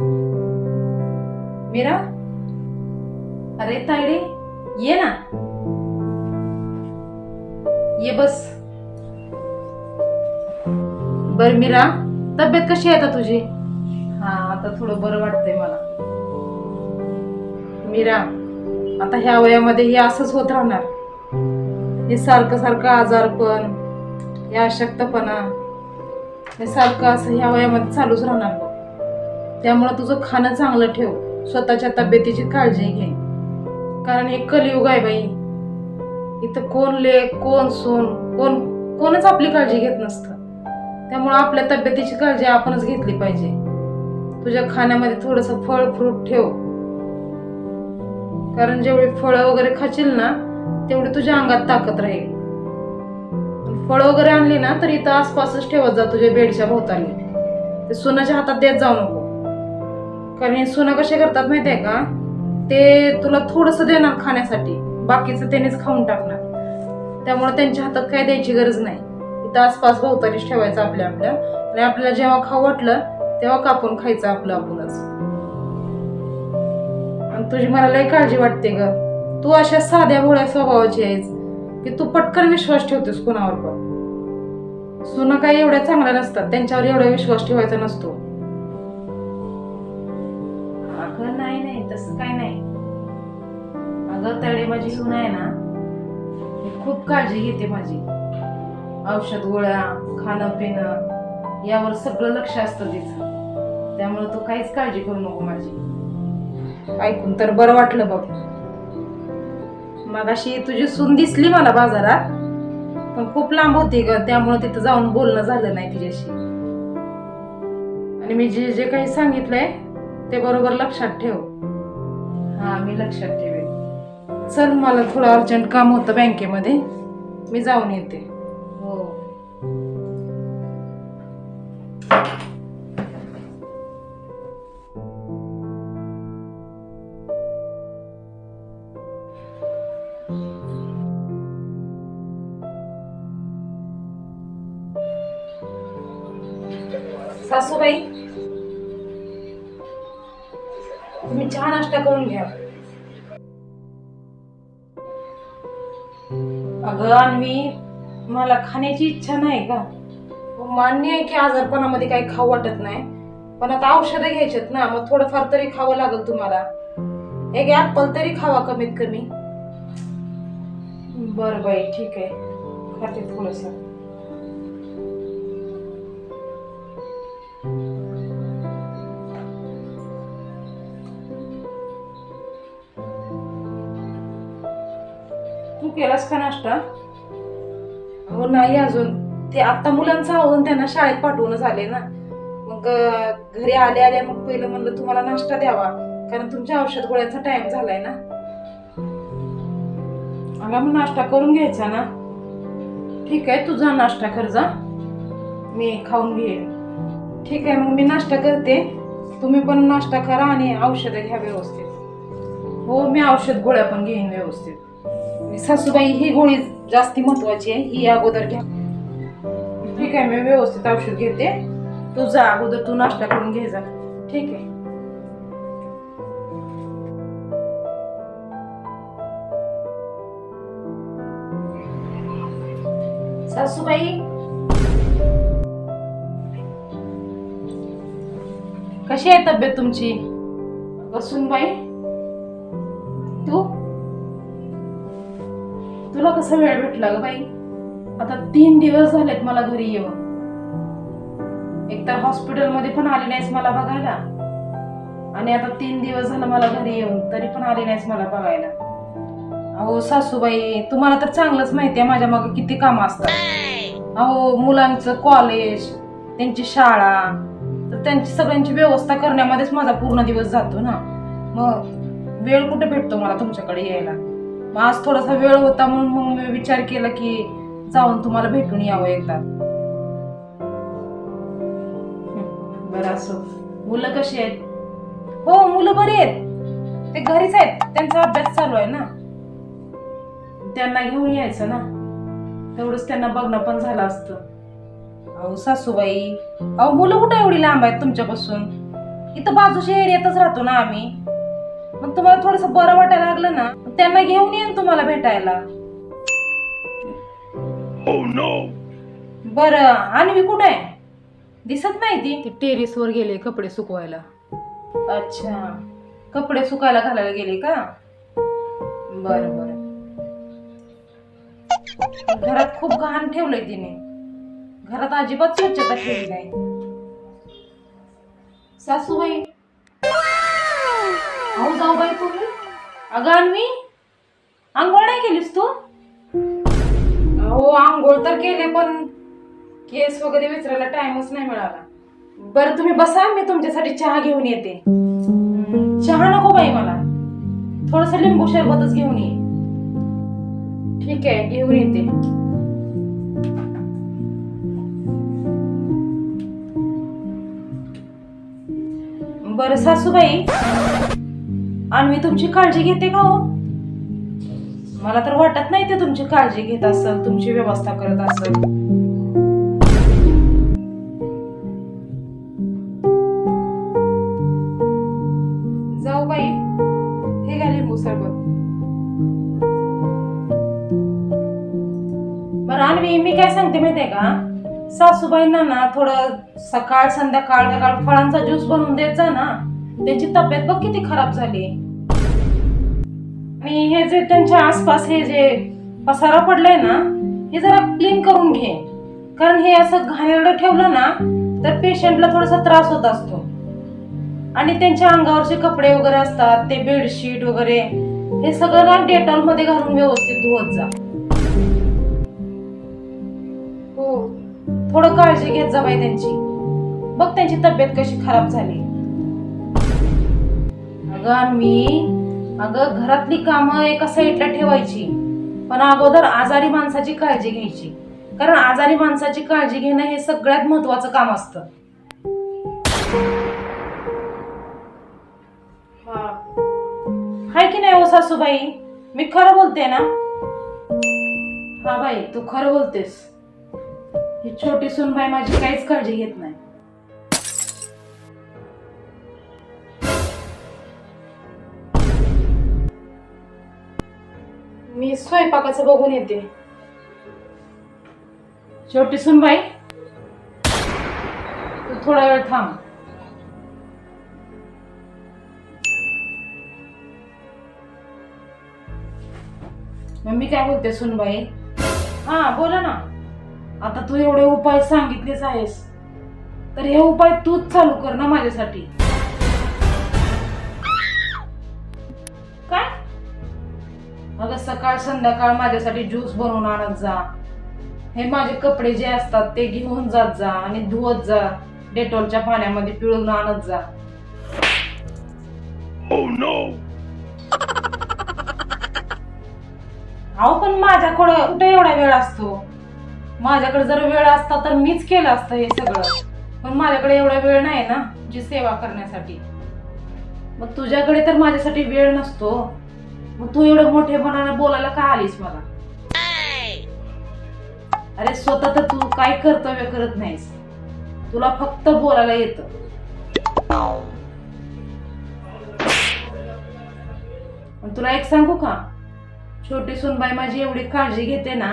मीरा? अरे तायडे ये ना. ये बस. बर मीरा तब्येत कशी आहे आता तुझी? हा आता थोडं बरं वाटतंय मला. मीरा आता ह्या वयामध्ये हे असंच होत राहणार. हे सारखं सारखं आजारपण हे अशक्तपणा हे सारखं असं ह्या वयामध्ये चालूच राहणार. त्यामुळं तुझं खाणं चांगलं ठेव. स्वतःच्या तब्येतीची काळजी घे. कारण हे कलियुग आहे बाई. इथं कोण ले कोण सोन कोण कोणच आपली काळजी घेत नसतं. त्यामुळं आपल्या तब्येतीची काळजी आपणच घेतली पाहिजे. तुझ्या खाण्यामध्ये थोडंसं फळ फ्रूट ठेव. कारण जेवढी फळं वगैरे खाशील ना तेवढी तुझ्या अंगात ताकद राहील. फळं वगैरे आणली ना तर इथं आसपासच ठेवत जा तुझ्या बेडच्या भोवताली. ते सुनाच्या हातात देत जाऊ नको. कारण हे सुना कसे करतात माहितीये का? ते तुला थोडस देणार खाण्यासाठी. बाकीचं त्यानेच खाऊन टाकणार. त्यामुळे त्यांच्या हातात काय द्यायची गरज नाही. इथं आसपास भोवतालीच ठेवायचं आपल्या आपल्या. आणि आपल्याला जेव्हा खाऊ वाटलं तेव्हा कापून खायचं आपलं आपणच. आणि तुझी मला लय काळजी वाटते ग. तू अशा साध्या भोळ्या स्वभावाची आहेस की तू पटकन विश्वास ठेवतेस कुणावर पण. सुना काही एवढ्या चांगल्या नसतात. त्यांच्यावर एवढा विश्वास ठेवायचा नसतो. तसं काय नाही. अगं तळे माझी सून आहे ना खूप काळजी घेते माझी. औषध गोळ्या खाणं पिणं यावर सगळं लक्ष असतं तिचं. त्यामुळे तू काहीच काळजी करू नको माझी. ऐकून तर बरं वाटलं बघ. मगाशी तुझी सून दिसली मला बाजारात पण खूप लांब होती ग त्यामुळे तिथं जाऊन बोलणं झालं नाही तिच्याशी. आणि मी जे जे काही सांगितलंय ते बरोबर लक्षात ठेव. हां मी लक्षात ठेवेन. चल मला थोडं अर्जंट काम होतं बँकेमध्ये. मी जाऊन येते. हो. सासूबाई तुम्ही चहा नाश्ता करून घ्या. अगं अन्वी मला खाण्याची इच्छा नाही का? मान्य आहे की आजारपणामध्ये काही खाऊ वाटत नाही. पण आता औषधं घ्यायचेत ना मग थोडंफार तरी खावं लागेल तुम्हाला. एक ऍपल तरी खावा कमीत कमी. बरं बाई ठीक आहे. खाते थोडस. केलास का नाश्ता? हो नाही अजून. ते आता मुलांचं आवडून त्यांना शाळेत पाठवूनच आले ना. मग घरी आले आले मग पहिलं म्हणलं तुम्हाला नाश्ता द्यावा. कारण तुमच्या औषध गोळ्यांचा टाइम झालाय ना. आला मग नाश्ता करून घ्यायचा ना. ठीक आहे तुझा नाश्ता कर जा मी खाऊन घेईन. ठीक आहे मग मी नाश्ता करते. तुम्ही पण नाश्ता करा आणि औषधं घ्या व्यवस्थित. हो मी औषध गोळ्या पण घेईन व्यवस्थित. सासूबाई ही गोळी जास्ती महत्वाची आहे ही अगोदर घ्या. ठीक आहे मी व्यवस्थित औषध घेते. तू जा अगोदर तू नाश्ता करून घे जा. ठीक आहे. सासूबाई. कशी आहे तब्येत तुमची? बसून बाई. तुला कसा वेळ भेटला ग बाई? आता तीन दिवस झालेत मला घरी येऊन. एक तर हॉस्पिटलमध्ये पण आली नाहीस मला बघायला. आणि आता तीन दिवस झालं मला घरी येऊन तरी पण आली नाहीस मला बघायला. अहो सासूबाई तुम्हाला तर चांगलंच माहिती आहे माझ्या मागे किती कामं असतात. अहो मुलांचं कॉलेज त्यांची शाळा तर त्यांची सगळ्यांची व्यवस्था करण्यामध्येच माझा पूर्ण दिवस जातो ना. मग वेळ कुठे भेटतो मला तुमच्याकडे यायला? मग आज थोडासा वेळ होता म्हणून मग मी विचार केला की जाऊन तुम्हाला भेटून यावं एकदा. बरं असो. मुलं कशी आहेत? हो मुलं बरी आहेत. ते घरीच आहेत. त्यांचा अभ्यास चालू आहे ना. त्यांना घेऊन यायचं ना. तेवढंच त्यांना बघणं पण झालं असतं. अहो सासूबाई. अहो मुलं कुठं एवढी लांब आहेत तुमच्यापासून? इथं बाजूच्या एरियातच राहतो ना आम्ही. मग तुम्हाला थोडस बरं वाटायला लागलं ना त्यांना घेऊन येईन तुम्हाला भेटायला. बर आणवी कुठे आहे? दिसत नाही ती? ती टेरेस वर गेले कपडे सुकवायला. अच्छा. कपडे सुकायला घालायला गेले का? बर बर. घरात खूप घाण ठेवलंय तिने. घरात अजिबात स्वच्छता ठेवली नाही. सासूबाई जाऊ बाई तुम्ही अगं अन्वी आंघोळ नाही केलीस तू? हो आंघोळ तर केले पण केस वगैरे विचारायला टाइमच नाही मिळाला. बरं तुम्ही बसा मी तुमच्यासाठी चहा घेऊन येते. चहा नको बाई मला. थोडस लिंबू शरबतच घेऊन ये. ठीक आहे घेऊन येते. बरं सासूबाई. आणि मी तुमची काळजी घेते का हो? मला तर वाटत नाही ते तुमची काळजी घेत असेल तुमची व्यवस्था करत असेल. जाऊ बाई हे घ्या लिंबू सरबत. बरं आणि मी काय सांगते माहितीये का? सासूबाईंना ना थोडं सकाळ संध्याकाळ सकाळ फळांचा ज्यूस बनवून देत जा ना त्यांची तब्येत बघ किती खराब झाली. आणि हे जे त्यांच्या आसपास हे जे पसारा पडलाय ना हे जरा क्लीन करून घे. कारण हे असं घाणेरडं ठेवलं ना तर पेशंटला थोडासा त्रास होत असतो. आणि त्यांच्या अंगावरचे कपडे वगैरे असतात ते बेडशीट वगैरे हे सगळं ना डेटॉलमध्ये घालून व्यवस्थित धुवत जा. हो थोडं काळजी घेत जा बाई त्यांची. बघ त्यांची तब्येत कशी खराब झाली. अगं मी अगं घरातली कामं एका साईडला ठेवायची? पण अगोदर आजारी माणसाची काळजी घ्यायची. कारण आजारी माणसाची काळजी घेणं हे सगळ्यात महत्वाचं काम असतं. हाय की नाही हो सासूबाई? मी खरं बोलते ना? हा बाई तू खरं बोलतेस. ही छोटी सुनबाई माझी काहीच काळजी घेत नाही. मी स्वयंपाकाचं बघून येते. शेवटी सुनबाई तू थोडा वेळ थांब. मग मी काय बोलते सुनबाई? हा बोला ना. आता तू एवढे उपाय सांगितलेच आहेस. तर हे उपाय तूच चालू कर ना माझ्यासाठी. अगं सकाळ संध्याकाळ माझ्यासाठी ज्यूस बनवून आणत जा. हे माझे कपडे जे असतात ते घेऊन जात जा आणि धुवत जा. डेटॉलच्या पाण्यामध्ये पिळून आणत जा. अहो पण माझ्याकडं कुठे एवढा वेळ असतो? माझ्याकडे जर वेळ असता तर मीच केलं असतं हे सगळं. पण माझ्याकडे एवढा वेळ नाही ना जी सेवा करण्यासाठी. मग तुझ्याकडे तर माझ्यासाठी वेळ नसतो. मग तू एवढं मोठेपणाने बोलायला का आलीस मला? अरे स्वतः तर तू काय कर्तव्य करत नाहीस. तुला फक्त बोलायला येत. तुला एक सांगू का? छोटी सुनबाई माझी एवढी काळजी घेते ना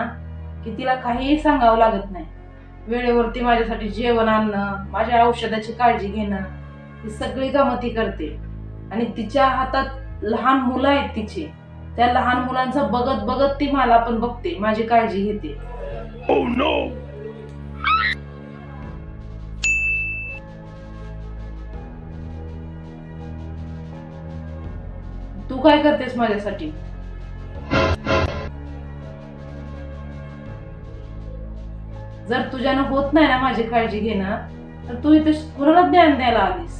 की तिला काहीही सांगावं लागत नाही. वेळेवरती माझ्यासाठी जेवण आणणं माझ्या औषधाची काळजी घेणं ही सगळी कामं ती करते. आणि तिच्या हातात लहान मुलं आहेत तिची. त्या लहान मुलांचं बघत बघत ती मला पण बघते माझी काळजी घेते. तू काय करतेस माझ्यासाठी? जर तुझ्यानं होत नाही ना माझी काळजी घेणं तर तू इथे कुणाला ज्ञान द्यायला आलीस?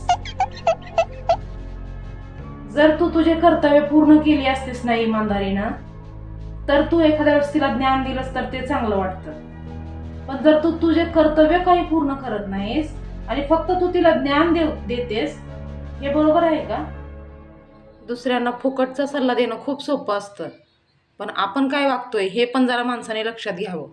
जर तू तुझे कर्तव्य पूर्ण केली असतेस ना इमानदारीनं तर तू एखाद्या वेळेस तिला ज्ञान दिलंस तर ते चांगलं वाटतं. पण जर तू तुझे कर्तव्य काही पूर्ण करत नाहीस आणि फक्त तू तिला ज्ञान देव देतेस हे बरोबर आहे का? दुसऱ्यांना फुकटचा सल्ला देणं खूप सोपं असतं. पण आपण काय वागतोय हे पण जरा माणसाने लक्षात घ्यावं.